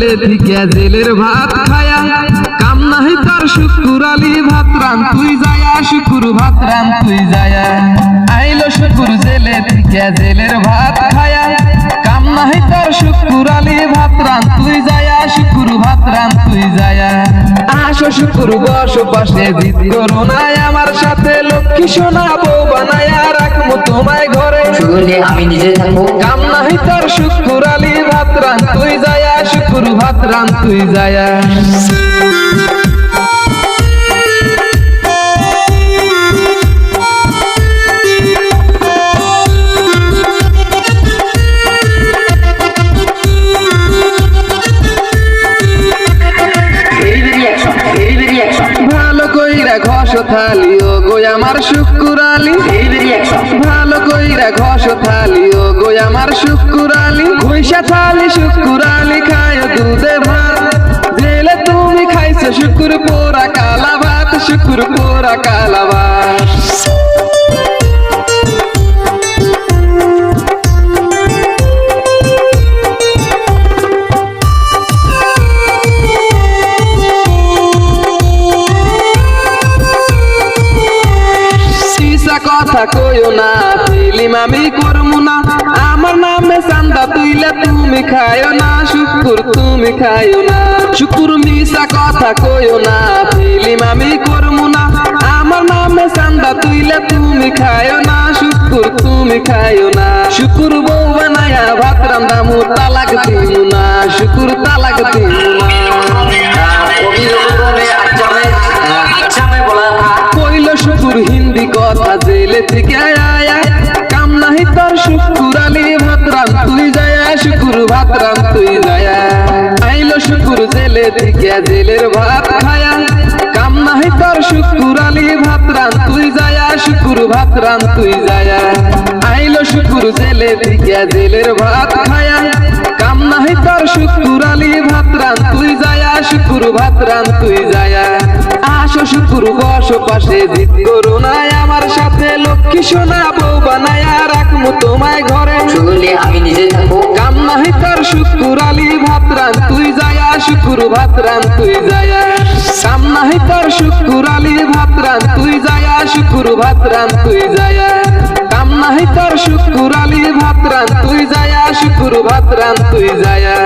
জেলে থেকে জেলের ভাত খায়া। কাম নাহি তার শুকুর আলী ভাত রান তুই যায়া শুকুর ভাত রান তুই যায়া। আইলো শুকুর জেলে থেকে জেলের ভাত খায়া। কাম নাহি তার শুকুর আলী ভাত রান তুই যায়া শুকুর ভাত রান তুই যায়া। আসো শুকুর বস পাশে জিত করো আমার সাথে লক্ষ্মী সোনা বউ বানায়া রাখব তোমায় ঘরে। আমি নিজে থাকব। কাম নাহি তার শুকুর আলী ভাত রান তুই যায়া। রান তুই যায়া। ভালো কইরা ঘষ থালি ও গো আমার শুকুর আলী ভালো কইরা ঘষ থালি। ও গো আমার শুকুর আলী ঘুষা থালি শুকুর আলী খায় দুধে ভাত। জেলে তুমি খাইছো শুকুর পোরা কালা ভাত শুকুর পোরা কালা ভাত সিসা কথা কইও না ফিলিম আমি করমু না। আমার নামে চান্দা তুইলে তুমি খায়ো না, শুকুর তুমি খায়ো না। শুকুর মিসা কথা কইও না ফিলিম আমি করমু না। আমার নামে চান্দা তুইলে তুমি খায়ো না, শুকুর তুমি খায়ো না। থেকে জেলের ভাত খায়া কাম নাহি তোর শুকুর আলী ভাতরাম তুই যায়া। শুকুর ভাতরাম তুই যায়া। আইল শুকুর জেলে থেকে জেলের ভাত খায়া কাম নাহি তোর শুকুর আলী ভাতরাম তুই যায়া। শুকুর ভাতরাম তুই যায়া। আসো শুকুর বস পাশে জিত করো নাই আমার সাথে। লক্ষ্মী সোনা বউ বানায়া রাখমু তোমায় ঘরে। শুকুরকে আমি নিজে থাকব। কাম নাহি তার শুকুর আলী ভাত রান শুকুর ভাতরান তুই যায়া। সামনা তোর শুকুর আলী ভাতরান তুই যায়া। শুকুর ভাতরান তুই যায়া। কামনা তোর শুকুর আলী ভাতরান তুই যায়া। শুকুর ভাতরান তুই যায়া।